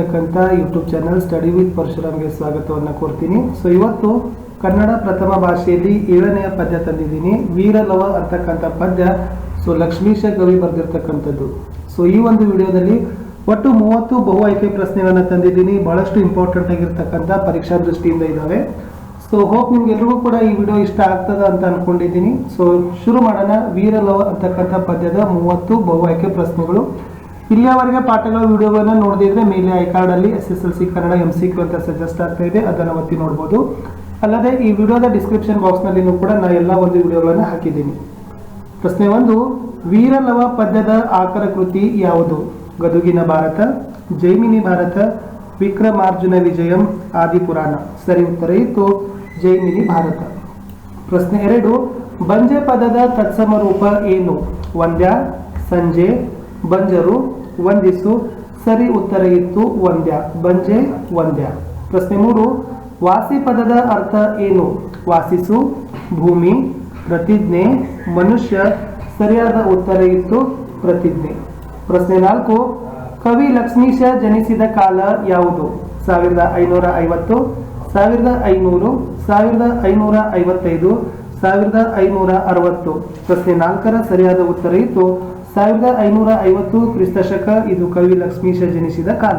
ಅಂತಕ್ಕಂಥ YouTube channel study with ಪರಶುರಾಮ್ಗೆ ಸ್ವಾಗತವನ್ನು ಕೋರ್ತೀನಿ. ಸೊ ಇವತ್ತು ಕನ್ನಡ ಪ್ರಥಮ ಭಾಷೆಯಲ್ಲಿ ಏಳನೆಯ ಪದ್ಯ ತಂದಿದ್ದೀನಿ. ವೀರಲವ ಅಂತಕ್ಕಂಥ ಪದ್ಯ ಸೊ ಲಕ್ಷ್ಮೀಶ ಕವಿ ಬರೆದಿರ್ತಕ್ಕಂಥದ್ದು. ಸೊ ಈ ಒಂದು ವಿಡಿಯೋದಲ್ಲಿ ಒಟ್ಟು ಮೂವತ್ತು ಬಹು ಆಯ್ಕೆ ಪ್ರಶ್ನೆಗಳನ್ನು ತಂದಿದ್ದೀನಿ. ಬಹಳಷ್ಟು ಇಂಪಾರ್ಟೆಂಟ್ ಆಗಿರ್ತಕ್ಕಂಥ ಪರೀಕ್ಷಾ ದೃಷ್ಟಿಯಿಂದ ಇದ್ದಾವೆ ಸೊ ಹೋಪ್ ನಿಮ್ಗೆಲ್ರಿಗೂ ಕೂಡ ಈ ವಿಡಿಯೋ ಇಷ್ಟ ಆಗ್ತದ ಅಂತ ಅನ್ಕೊಂಡಿದ್ದೀನಿ. ಸೊ ಶುರು ಮಾಡೋಣ. ವೀರಲವ ಅಂತಕ್ಕಂಥ ಪದ್ಯದ ಮೂವತ್ತು ಬಹು ಆಯ್ಕೆ ಪ್ರಶ್ನೆಗಳು. ಇಲ್ಲಿಯವರೆಗೆ ಪಾಠಗಳ ವಿಡಿಯೋಗಳನ್ನ ನೋಡಿದ್ರೆ ಮೇಲೆ I S S L C Kannada M C Q ಅಂತ ಸಜೆಸ್ಟ್ ಆಗ್ತಾ ಇದೆ, ಅದನ್ನು ಒತ್ತಿ ನೋಡ್ಬೋದು. ಅಲ್ಲದೆ ಈ ವಿಡಿಯೋದ ಡಿಸ್ಕ್ರಿಪ್ಷನ್ ಬಾಕ್ಸ್ನಲ್ಲಿನೂ ಕೂಡ ನಾ ಎಲ್ಲ ಒಂದು ವಿಡಿಯೋಗಳನ್ನು ಹಾಕಿದ್ದೀನಿ. ಪ್ರಶ್ನೆ ಒಂದು ವೀರಲವ ಪದ್ಯದ ಆಕರ ಕೃತಿ ಯಾವುದು? ಗದುಗಿನ ಭಾರತ, ಜೈಮಿನಿ ಭಾರತ, ವಿಕ್ರಮಾರ್ಜುನ ವಿಜಯಂ, ಆದಿಪುರಾಣ. ಸರಿ ಉತ್ತರ ಇತ್ತು, ಜೈಮಿನಿ ಭಾರತ. ಪ್ರಶ್ನೆ ಎರಡು, ಬಂಜೆ ಪದದ ತತ್ಸಮ ರೂಪ ಏನು? ವಂದ್ಯ, ಸಂಜೆ, ಬಂಜರು ವಂದಿಸು ಸರಿ ಉತ್ತರ ಇತ್ತು ವಂದ್ಯ ಬಂಜೆ ವಂದ್ಯ ಪ್ರಶ್ನೆ ಮೂರು, ವಾಸಿ ಪದದ ಅರ್ಥ ಏನು? ವಾಸಿಸು, ಭೂಮಿ, ಪ್ರತಿಜ್ಞೆ, ಮನುಷ್ಯ, ಸರಿಯಾದ ಉತ್ತರ ಇತ್ತು, ಪ್ರತಿಜ್ಞೆ. ಪ್ರಶ್ನೆ ನಾಲ್ಕು, ಕವಿ ಲಕ್ಷ್ಮೀಶ ಜನಿಸಿದ ಕಾಲ ಯಾವುದು? ಸಾವಿರದ ಐನೂರ ಐವತ್ತು, ಸಾವಿರದ ಐನೂರು, ಸಾವಿರದ ಐನೂರ ಐವತ್ತೈದು, ಸಾವಿರದ ಐನೂರ ಅರವತ್ತು. ಪ್ರಶ್ನೆ ನಾಲ್ಕರ ಸರಿಯಾದ ಉತ್ತರ ಇತ್ತು ಸಾವಿರದ ಐನೂರ ಐವತ್ತು ಕ್ರಿಸ್ತ ಶಕ ಇದು ಕವಿ ಲಕ್ಷ್ಮೀಶ ಜನಿಸಿದ ಕಾಲ.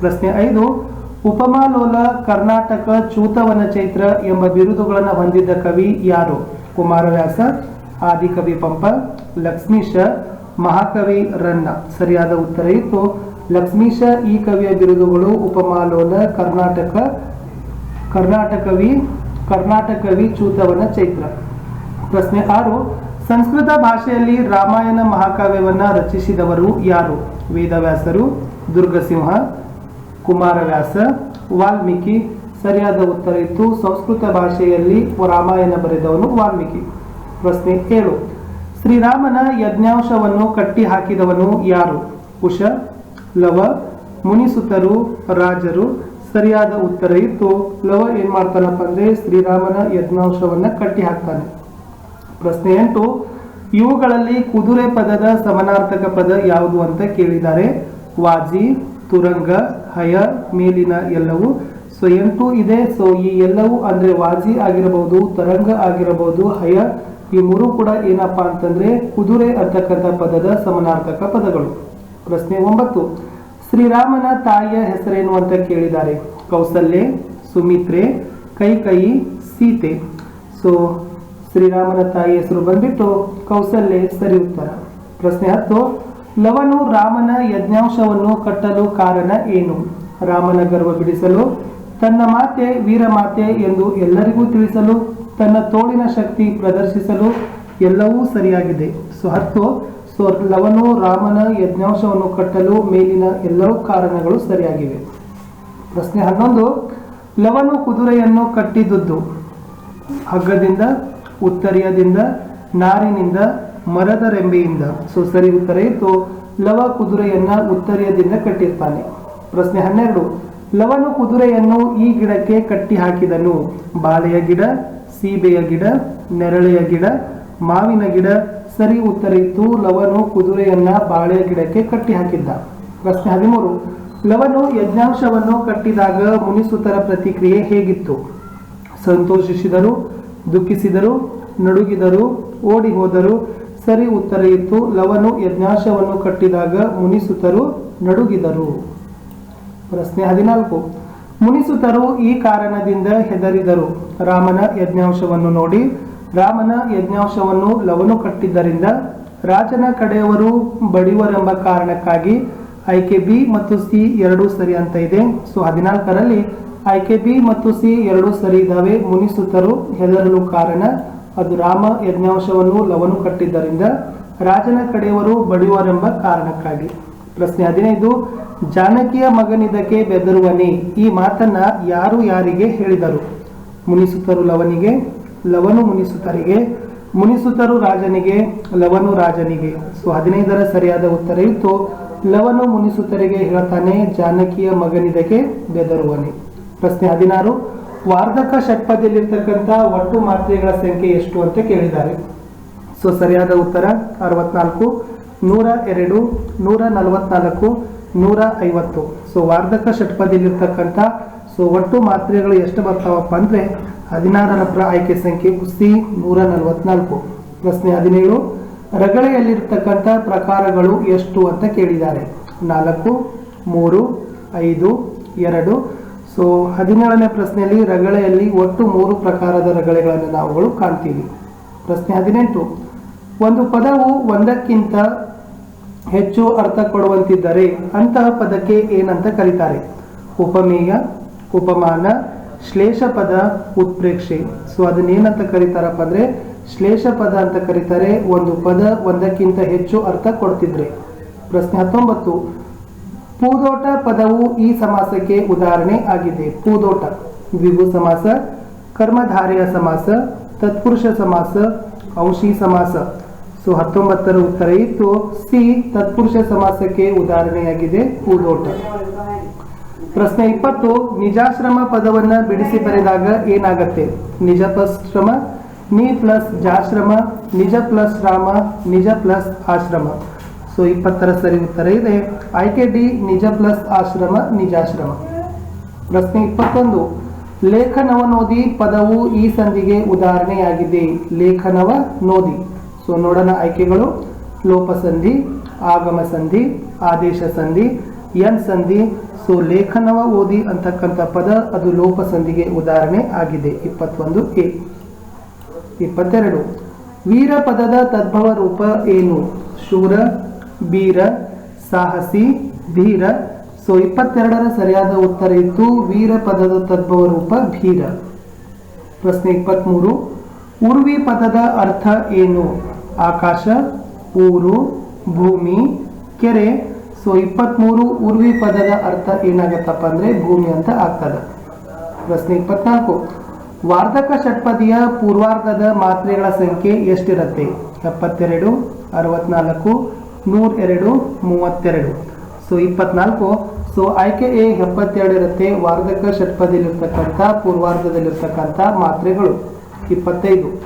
ಪ್ರಶ್ನೆ ಐದು ಉಪಮಾಲೋಲ ಕರ್ನಾಟಕ ಚೂತವನ ಚೈತ್ರ ಎಂಬ ಬಿರುದುಗಳನ್ನು ಹೊಂದಿದ್ದ ಕವಿ ಯಾರು? ಕುಮಾರವ್ಯಾಸ, ಆದಿಕವಿ ಪಂಪ, ಲಕ್ಷ್ಮೀಶ, ಮಹಾಕವಿ ರನ್ನ. ಸರಿಯಾದ ಉತ್ತರ ಇತ್ತು. ಲಕ್ಷ್ಮೀಶ, ಈ ಕವಿಯ ಬಿರುದುಗಳು ಉಪಮಾಲೋಲ ಕರ್ನಾಟಕ, ಕರ್ನಾಟಕವಿ ಕರ್ನಾಟಕವಿ ಚೂತವನ ಚೈತ್ರ. ಪ್ರಶ್ನೆ ಆರು ಸಂಸ್ಕೃತ ಭಾಷೆಯಲ್ಲಿ ರಾಮಾಯಣ ಮಹಾಕಾವ್ಯವನ್ನ ರಚಿಸಿದವರು ಯಾರು? ವೇದವ್ಯಾಸರು, ದುರ್ಗಸಿಂಹ, ಕುಮಾರವ್ಯಾಸ, ವಾಲ್ಮೀಕಿ. ಸರಿಯಾದ ಉತ್ತರ ಇತ್ತು ಸಂಸ್ಕೃತ ಭಾಷೆಯಲ್ಲಿ ರಾಮಾಯಣ ಬರೆದವನು ವಾಲ್ಮೀಕಿ. ಪ್ರಶ್ನೆ ಏಳು. ಶ್ರೀರಾಮನ ಯಜ್ಞಾಂಶವನ್ನು ಕಟ್ಟಿ ಹಾಕಿದವನು ಯಾರು? ಕುಶ ಲವ, ಮುನಿಸುತರು, ರಾಜರು. ಸರಿಯಾದ ಉತ್ತರ ಇತ್ತು ಲವ ಏನ್ ಮಾಡ್ತಾನಪ್ಪ ಅಂದ್ರೆ ಶ್ರೀರಾಮನ ಯಜ್ಞಾಂಶವನ್ನ ಕಟ್ಟಿ ಹಾಕ್ತಾನೆ ಪ್ರಶ್ನೆ ಎಂಟು, ಇವುಗಳಲ್ಲಿ ಕುದುರೆ ಪದದ ಸಮನಾರ್ಥಕ ಪದ ಯಾವುದು ಅಂತ ಕೇಳಿದ್ದಾರೆ. ವಾಜಿ, ತುರಂಗ, ಹಯ, ಮೇಲಿನ ಎಲ್ಲವೂ. ಸೊ ಎಂಟು ಇದೆ. ಸೊ ಈ ಎಲ್ಲವೂ ಅಂದ್ರೆ ವಾಜಿ ಆಗಿರಬಹುದು, ತರಂಗ ಆಗಿರಬಹುದು, ಹಯ, ಈ ಮೂರು ಕೂಡ ಏನಪ್ಪಾ ಅಂತಂದ್ರೆ ಕುದುರೆ ಅಂತಕ್ಕಂಥ ಪದದ ಸಮನಾರ್ಥಕ ಪದಗಳು. ಪ್ರಶ್ನೆ ಒಂಬತ್ತು, ಶ್ರೀರಾಮನ ತಾಯಿಯ ಹೆಸರೇನು ಅಂತ ಕೇಳಿದ್ದಾರೆ. ಕೌಸಲ್ಯೆ, ಸುಮಿತ್ರೆ, ಕೈಕಯಿ, ಸೀತೆ. ಸೊ ಶ್ರೀರಾಮನ ತಾಯಿ ಹೆಸರು ಬಂದಿತ್ತು. ಕೌಸಲ್ಯೆ ಸರಿ ಉತ್ತರ. ಪ್ರಶ್ನೆ ಹತ್ತು. ಲವನು ರಾಮನ ಯಜ್ಞಾಂಶವನ್ನು ಕಟ್ಟಲು ಕಾರಣ ಏನು? ರಾಮನ ಗರ್ವ ಬಿಡಿಸಲು, ತನ್ನ ಮಾತೆ ವೀರಮಾತೆ ಎಂದು ಎಲ್ಲರಿಗೂ ತಿಳಿಸಲು, ತನ್ನ ತೋಳಿನ ಶಕ್ತಿ ಪ್ರದರ್ಶಿಸಲು ಎಲ್ಲವೂ ಸರಿಯಾಗಿದೆ. ಸೊ ಹತ್ತು. ಸೊ ಲವನು ರಾಮನ ಯಜ್ಞಾಂಶವನ್ನು ಕಟ್ಟಲು ಮೇಲಿನ ಎಲ್ಲವೂ ಕಾರಣಗಳು ಸರಿಯಾಗಿವೆ. ಪ್ರಶ್ನೆ ಹನ್ನೊಂದು. ಲವನು ಕುದುರೆಯನ್ನು ಕಟ್ಟಿದುದು ಹಗ್ಗದಿಂದ ಉತ್ತರಿಯದಿಂದ, ನಾರಿನಿಂದ ಮರದ ರೆಂಬೆಯಿಂದ ಸೊ, ಸರಿ ಉತ್ತರ ಇತ್ತು. ಲವ ಕುದುರೆಯನ್ನ ಉತ್ತರಿಯದಿಂದ ಕಟ್ಟಿರ್ತಾನೆ. ಪ್ರಶ್ನೆ ಹನ್ನೆರಡು. ಲವನು ಕುದುರೆಯನ್ನು ಈ ಗಿಡಕ್ಕೆ ಕಟ್ಟಿ ಹಾಕಿದನು. ಬಾಳೆಯ ಗಿಡ, ಸೀಬೆಯ ಗಿಡ, ನೆರಳೆಯ ಗಿಡ, ಮಾವಿನ ಗಿಡ. ಸರಿ ಉತ್ತರ ಇತ್ತು. ಲವನು ಕುದುರೆಯನ್ನ ಬಾಳೆಯ ಗಿಡಕ್ಕೆ ಕಟ್ಟಿ ಹಾಕಿದ್ದ. ಪ್ರಶ್ನೆ ಹದಿಮೂರು. ಲವನು ಯಜ್ಞಾಂಶವನ್ನು ಕಟ್ಟಿದಾಗ ಮುನಿಸುತರ ಪ್ರತಿಕ್ರಿಯೆ ಹೇಗಿತ್ತು? ಸಂತೋಷಿಸಿದರು ದುಃಖಿಸಿದರು, ನಡುಗಿದರು ಓಡಿ ಹೋದರು ಸರಿ ಉತ್ತರ ಇತ್ತು, ಲವನು ಯಜ್ಞಾಶವನ್ನು ಕಟ್ಟಿದಾಗ ಮುನಿಸುತರು ನಡುಗಿದರು. ಪ್ರಶ್ನೆ ಹದಿನಾಲ್ಕು. ಮುನಿಸುತರು ಈ ಕಾರಣದಿಂದ ಹೆದರಿದರು. ರಾಮನ ಯಜ್ಞಾಂಶವನ್ನು ನೋಡಿ, ರಾಮನ ಯಜ್ಞಾಂಶವನ್ನು ಲವನು ಕಟ್ಟಿದ್ದರಿಂದ ರಾಜನ ಕಡೆಯವರು ಬಡಿವರೆಂಬ ಕಾರಣಕ್ಕಾಗಿ ಆಯ್ಕೆ ಬಿ ಮತ್ತು ಸಿ ಎರಡೂ ಸರಿ ಅಂತ ಇದೆ. ಸೊ, ಹದಿನಾಲ್ಕರಲ್ಲಿ ಆಯ್ಕೆ ಬಿ ಮತ್ತು ಸಿ ಎರಡೂ ಸರಿ ಇದ್ದಾವೆ. ಮುನಿಸುತ್ತರು ಹೆದರಲು ಕಾರಣ, ಅದು ರಾಮ ಯಜ್ಞಾಂಶವನ್ನು ಲವನು ಕಟ್ಟಿದ್ದರಿಂದ ರಾಜನ ಕಡೆಯವರು ಬಡಿಯುವರೆಂಬ ಕಾರಣಕ್ಕಾಗಿ. ಪ್ರಶ್ನೆ ಹದಿನೈದು, ಜಾನಕಿಯ ಮಗನಿದಕ್ಕೆ ಬೆದರುವನೆ ಈ ಮಾತನ್ನ ಯಾರು ಯಾರಿಗೆ ಹೇಳಿದರು? ಮುನಿಸುತ್ತರು ಲವನಿಗೆ, ಲವನು ಮುನಿಸುತ್ತರಿಗೆ ಮುನಿಸುತ್ತರು ರಾಜನಿಗೆ, ಲವನು ರಾಜನಿಗೆ. ಸೊ, ಹದಿನೈದರ ಸರಿಯಾದ ಉತ್ತರ ಇತ್ತು. ಲವನು ಮುನಿಸುತ್ತರಿಗೆ ಹೇಳ್ತಾನೆ, ಜಾನಕಿಯ ಮಗನಿದಕ್ಕೆ ಬೆದರುವನೆ ಪ್ರಶ್ನೆ ಹದಿನಾರು. ವಾರ್ಧಕ ಷಟ್ಪದಿಯಲ್ಲಿರ್ತಕ್ಕಂಥ ಒಟ್ಟು ಮಾತ್ರೆಗಳ ಸಂಖ್ಯೆ ಎಷ್ಟು ಅಂತ ಕೇಳಿದ್ದಾರೆ. ಸೊ, ಸರಿಯಾದ ಉತ್ತರ ಅರವತ್ನಾಲ್ಕು, ನೂರ ಎರಡು, ನೂರ ನಲವತ್ನಾಲ್ಕು, ನೂರ ಐವತ್ತು. ಸೊ, ವಾರ್ಧಕ ಷಟ್ಪದಿಯಲ್ಲಿರ್ತಕ್ಕಂಥ, ಸೊ, ಒಟ್ಟು ಮಾತ್ರೆಗಳು ಎಷ್ಟು ಬರ್ತಾವಪ್ಪ ಅಂದರೆ ಹದಿನಾರರ ಆಯ್ಕೆ ಸಂಖ್ಯೆ ಸಿ, ನೂರ ನಲವತ್ನಾಲ್ಕು. ಪ್ರಶ್ನೆ ಹದಿನೇಳು, ರಗಳೆಯಲ್ಲಿರ್ತಕ್ಕಂಥ ಪ್ರಕಾರಗಳು ಎಷ್ಟು ಅಂತ ಕೇಳಿದ್ದಾರೆ. ನಾಲ್ಕು, ಮೂರು, ಐದು, ಎರಡು ಸೊ ಹದಿನೇಳನೇ ಪ್ರಶ್ನೆಯಲ್ಲಿ ರಗಳೆಯಲ್ಲಿ ಒಟ್ಟು ಮೂರು ಪ್ರಕಾರದ ರಗಳೆಗಳನ್ನು ನಾವುಗಳು ಕಾಣ್ತೀವಿ. ಪ್ರಶ್ನೆ ಹದಿನೆಂಟು. ಒಂದು ಪದವು ಒಂದಕ್ಕಿಂತ ಹೆಚ್ಚು ಅರ್ಥ ಕೊಡುವಂತಿದ್ದರೆ ಅಂತಹ ಪದಕ್ಕೆ ಏನಂತ ಕರೀತಾರೆ? ಉಪಮೇಯ, ಉಪಮಾನ, ಶ್ಲೇಷ ಪದ, ಉತ್ಪ್ರೇಕ್ಷೆ. ಸೊ ಅದನ್ನೇನಂತ ಕರೀತಾರಪ್ಪ ಅಂದ್ರೆ, ಶ್ಲೇಷ ಪದ ಅಂತ ಕರೀತಾರೆ. ಒಂದು ಪದ ಒಂದಕ್ಕಿಂತ ಹೆಚ್ಚು ಅರ್ಥ ಕೊಡ್ತಿದ್ರೆ. ಪ್ರಶ್ನೆ ಹತ್ತೊಂಬತ್ತು. ಪೂದೋಟ ಪದವು ಈ ಸಮಾಸಕ್ಕೆ ಉದಾಹರಣೆ ಆಗಿದೆ. ಪೂದೋಟ, ದ್ವಿಗು ಸಮಾಸ, ಕರ್ಮಧಾರೆಯ ಸಮಾಸ, ತತ್ಪುರುಷ ಸಮಾಸ, ಔಷಿ ಸಮಾಸ. ಸೊ, ಹತ್ತೊಂಬತ್ತರ ಉತ್ತರ ಇತ್ತು. ಸಿ, ತತ್ಪುರುಷ ಸಮಾಸಕ್ಕೆ ಉದಾಹರಣೆಯಾಗಿದೆ ಪೂದೋಟ. ಪ್ರಶ್ನೆ ಇಪ್ಪತ್ತು, ನಿಜಾಶ್ರಮ ಪದವನ್ನ ಬಿಡಿಸಿ ಬರೆದಾಗ ಏನಾಗತ್ತೆ? ನಿಜ ಪ್ಲಸ್ ಶ್ರಮ, ನಿ ಪ್ಲಸ್ ಜಾಶ್ರಮ, ನಿಜ ಪ್ಲಸ್ ರಾಮ, ನಿಜ ಪ್ಲಸ್ ಆಶ್ರಮ. ಸೊ ಇಪ್ಪತ್ತರ ಸರಿ ಉತ್ತರ ಇದೆ. ಆಯ್ಕೆ ಡಿ ನಿಜ ಪ್ಲಸ್ ಆಶ್ರಮ ನಿಜಾಶ್ರಮ ಪ್ರಶ್ನೆ ಇಪ್ಪತ್ತೊಂದು. ಲೇಖನವ ನೋದಿ ಪದವು ಈ ಸಂಧಿಗೆ ಉದಾಹರಣೆಯಾಗಿದೆ. ಲೇಖನವ ನೋದಿ. ಸೊ ನೋಡೋಣ ಆಯ್ಕೆಗಳು. ಲೋಪಸಂಧಿ, ಆಗಮ ಸಂಧಿ, ಆದೇಶ ಸಂಧಿ, ಎನ್ ಸಂಧಿ. ಸೊ ಲೇಖನವ ಓದಿ ಅಂತಕ್ಕಂಥ ಪದ ಅದು ಲೋಪ ಸಂಧಿಗೆ ಉದಾಹರಣೆ ಆಗಿದೆ. ಇಪ್ಪತ್ತೊಂದು ಎ. ಇಪ್ಪತ್ತೆರಡು. ವೀರ ಪದದ ತದ್ಭವ ರೂಪ ಏನು? ಶೂರ ಬೀರ ಸಾಹಸಿ, ಧೀರ. ಸೊ ಇಪ್ಪತ್ತೆರಡರ ಸರಿಯಾದ ಉತ್ತರ ಇತ್ತು ವೀರ ಪದದ ತದ್ಭವ ರೂಪ ಭೀರ ಪ್ರಶ್ನೆ ಇಪ್ಪತ್ಮೂರು. ಉರ್ವಿ ಪದದ ಅರ್ಥ ಏನು? ಆಕಾಶ, ಊರು, ಭೂಮಿ, ಕೆರೆ. ಸೊ ಇಪ್ಪತ್ಮೂರು ಉರ್ವಿ ಪದದ ಅರ್ಥ ಏನಾಗತ್ತಪ್ಪ ಅಂದ್ರೆ ಭೂಮಿ ಅಂತ ಆಗ್ತದೆ. ಪ್ರಶ್ನೆ ಇಪ್ಪತ್ನಾಲ್ಕು. ವಾರ್ಧಕ ಷಟ್ಪದಿಯ ಪೂರ್ವಾರ್ಧದ ಮಾತ್ರೆಗಳ ಸಂಖ್ಯೆ ಎಷ್ಟಿರುತ್ತೆ? ಎಪ್ಪತ್ತೆರಡು, ಅರವತ್ನಾಲ್ಕು ನೂರ ಎರಡು ಮೂವತ್ತೆರಡು. ಸೊ, ಇಪ್ಪತ್ನಾಲ್ಕು. ಸೊ, ಆಯ್ಕೆ ಎ ಎಪ್ಪತ್ತೆರಡು ಇರುತ್ತೆ ವಾರ್ಧಕ ಷಟ್ಪದಿಲಿರ್ತಕ್ಕಂಥ, ಪೂರ್ವಾರ್ಧದಲ್ಲಿರ್ತಕ್ಕಂಥ ಮಾತ್ರೆಗಳು. ಇಪ್ಪತ್ತೈದು.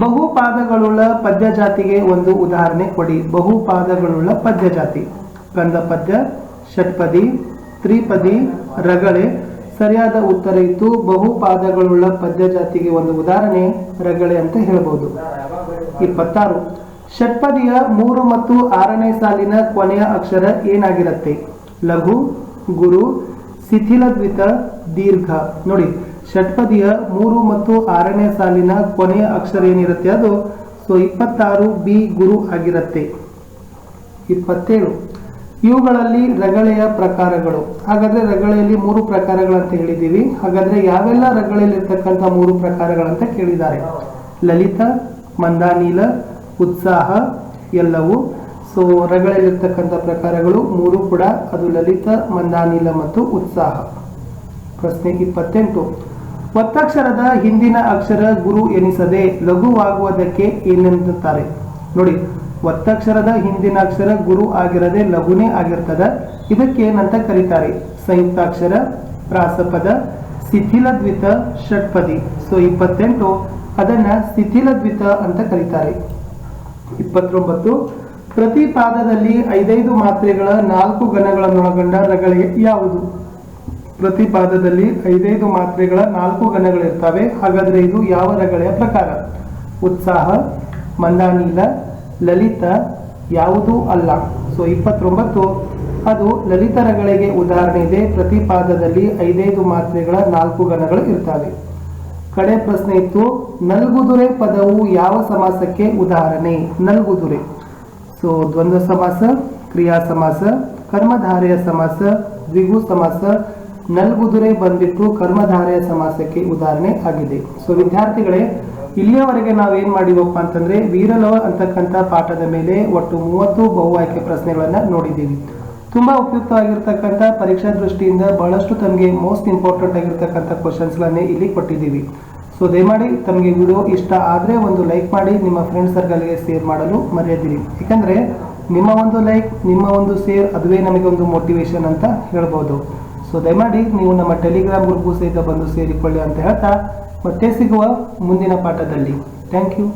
ಬಹುಪಾದಗಳುಳ್ಳ ಪದ್ಯ ಜಾತಿಗೆ ಒಂದು ಉದಾಹರಣೆ ಕೊಡಿ. ಬಹುಪಾದಗಳುಳ್ಳ ಪದ್ಯ ಜಾತಿ ಕಂದ ಪದ್ಯ, ಷಟ್ಪದಿ, ತ್ರಿಪದಿ, ರಗಳೆ. ಸರಿಯಾದ ಉತ್ತರ ಇತ್ತು ಬಹುಪಾದಗಳುಳ್ಳ ಪದ್ಯ ಜಾತಿಗೆ ಒಂದು ಉದಾಹರಣೆ, ರಗಳೆ ಅಂತ ಹೇಳ್ಬೋದು. ಇಪ್ಪತ್ತಾರು. ಷಟ್ಪದಿಯ ಮೂರು ಮತ್ತು ಆರನೇ ಸಾಲಿನ ಕೊನೆಯ ಅಕ್ಷರ ಏನಾಗಿರುತ್ತೆ? ಲಘು, ಗುರು, ಶಿಥಿಲದ್ವಿತ, ದೀರ್ಘ. ನೋಡಿ, ಷಟ್ಪದಿಯ ಮೂರು ಮತ್ತು ಆರನೇ ಸಾಲಿನ ಕೊನೆಯ ಅಕ್ಷರ ಏನಿರುತ್ತೆ? ಅದು ಸೊ, ಇಪ್ಪತ್ತಾರು ಬಿ ಗುರು ಆಗಿರುತ್ತೆ. ಇಪ್ಪತ್ತೇಳು. ಇವುಗಳಲ್ಲಿ ರಗಳೆಯ ಪ್ರಕಾರಗಳು. ಹಾಗಾದ್ರೆ ರಗಳೆಯಲ್ಲಿ ಮೂರು ಪ್ರಕಾರಗಳಂತ ಹೇಳಿದ್ದೀವಿ. ಹಾಗಾದ್ರೆ ಯಾವೆಲ್ಲ ರಗಳೆಯಲ್ಲಿರ್ತಕ್ಕಂಥ ಮೂರು ಪ್ರಕಾರಗಳಂತ ಕೇಳಿದ್ದಾರೆ? ಲಲಿತ, ಮಂದಾನೀಲ ಉತ್ಸಾಹ ಎಲ್ಲವೂ. ಸೊ ರಗಳಲ್ಲಿರ್ತಕ್ಕಂಥ ಪ್ರಕಾರಗಳು ಮೂರು ಕೂಡ, ಅದು ಲಲಿತ, ಮಂದಾನಿಲ ಮತ್ತು ಉತ್ಸಾಹ. ಪ್ರಶ್ನೆ ಇಪ್ಪತ್ತೆಂಟು. ಒತ್ತಕ್ಷರದ ಹಿಂದಿನ ಅಕ್ಷರ ಗುರು ಎನಿಸದೆ ಲಘುವಾಗುವುದಕ್ಕೆ ಏನೆನ್ನುತ್ತಾರೆ? ನೋಡಿ, ಒತ್ತಕ್ಷರದ ಹಿಂದಿನ ಅಕ್ಷರ ಗುರು ಆಗಿರದೆ ಲಘುನೇ ಆಗಿರ್ತದ. ಇದಕ್ಕೆ ಏನಂತ ಕರೀತಾರೆ? ಸಂಯುಕ್ತಾಕ್ಷರ, ಪ್ರಾಸಪದ, ಶಿಥಿಲದ್ವಿತ, ಷಟ್ಪದಿ. ಸೊ ಇಪ್ಪತ್ತೆಂಟು. ಅದನ್ನ ಶಿಥಿಲದ್ವಿತ ಅಂತ ಕರೀತಾರೆ. ಇಪ್ಪತ್ತೊಂಬತ್ತು. ಪ್ರತಿ ಪಾದದಲ್ಲಿ ಐದೈದು ಮಾತ್ರೆಗಳ ನಾಲ್ಕು ಗಣಗಳನ್ನೊಳಗೊಂಡ ರಗಳೆ ಯಾವುದು? ಪ್ರತಿ ಪಾದದಲ್ಲಿ ಐದೈದು ಮಾತ್ರೆಗಳ ನಾಲ್ಕು ಗಣಗಳಿರ್ತವೆ ಹಾಗಾದ್ರೆ ಇದು ಯಾವ ರಗಳೆಯ ಪ್ರಕಾರ? ಉತ್ಸಾಹ, ಮಂದಾನೀಲ, ಲಲಿತ, ಯಾವುದೂ ಅಲ್ಲ. ಸೊ, ಇಪ್ಪತ್ತೊಂಬತ್ತು. ಅದು ಲಲಿತ ರಗಳಿಗೆ ಉದಾಹರಣೆ ಇದೆ. ಪ್ರತಿ ಪಾದದಲ್ಲಿ ಐದೈದು ಮಾತ್ರೆಗಳ ನಾಲ್ಕು ಗಣಗಳು ಇರ್ತವೆ. ಕಡೆ ಪ್ರಶ್ನೆ ಇತ್ತು, ನಲ್ಗುದುರೆ ಪದವು ಯಾವ ಸಮಾಸಕ್ಕೆ ಉದಾಹರಣೆ? ನಲ್ಗುದುರೆ. ಸೊ ದ್ವಂದ್ವ ಸಮಾಸ, ಕ್ರಿಯಾ ಸಮಾಸ, ಕರ್ಮಧಾರೆಯ ಸಮಾಸ, ದ್ವಿಗು ಸಮಾಸ, ನಲ್ಗುದುರೆ ಬಂದ್ಬಿಟ್ಟು ಕರ್ಮಧಾರೆಯ ಸಮಾಸಕ್ಕೆ ಉದಾಹರಣೆ ಆಗಿದೆ. ಸೊ ವಿದ್ಯಾರ್ಥಿಗಳೇ, ಇಲ್ಲಿಯವರೆಗೆ ನಾವು ಏನ್ ಮಾಡಿವಪ್ಪ ಅಂತಂದ್ರೆ, ವೀರಲವ ಅಂತಕ್ಕಂಥ ಪಾಠದ ಮೇಲೆ ಒಟ್ಟು ಮೂವತ್ತು ಬಹು ಆಯ್ಕೆ ಪ್ರಶ್ನೆಗಳನ್ನ ನೋಡಿದ್ದೀವಿ. ತುಂಬಾ ಉಪಯುಕ್ತವಾಗಿರ್ತಕ್ಕಂಥ ಪರೀಕ್ಷಾ ದೃಷ್ಟಿಯಿಂದ ಬಹಳಷ್ಟು ತಮಗೆ ಮೋಸ್ಟ್ ಇಂಪಾರ್ಟೆಂಟ್ ಆಗಿರ್ತಕ್ಕಂಥ ಕ್ವಶನ್ಸ್ಗಳನ್ನೇ ಇಲ್ಲಿ ಕೊಟ್ಟಿದ್ದೀವಿ. ಸೊ ದಯಮಾಡಿ ತಮಗೆ ವಿಡಿಯೋ ಇಷ್ಟ ಆದರೆ ಒಂದು ಲೈಕ್ ಮಾಡಿ, ನಿಮ್ಮ ಫ್ರೆಂಡ್ ಸರ್ಕಲ್ಗೆ ಶೇರ್ ಮಾಡಲು ಮರೆಯದಿರಿ. ಯಾಕಂದರೆ ನಿಮ್ಮ ಒಂದು ಲೈಕ್ ನಿಮ್ಮ ಒಂದು ಶೇರ್ ಅದುವೇ ನಮಗೆ ಒಂದು ಮೋಟಿವೇಶನ್ ಅಂತ ಹೇಳ್ಬೋದು. ಸೊ ದಯಮಾಡಿ ನೀವು ನಮ್ಮ ಟೆಲಿಗ್ರಾಮ್ ಗ್ರೂಪ್ಗೂ ಸಹಿತ ಬಂದು ಸೇರಿಕೊಳ್ಳಿ ಅಂತ ಹೇಳ್ತಾ ಮತ್ತೆ ಸಿಗುವ ಮುಂದಿನ ಪಾಠದಲ್ಲಿ. Thank you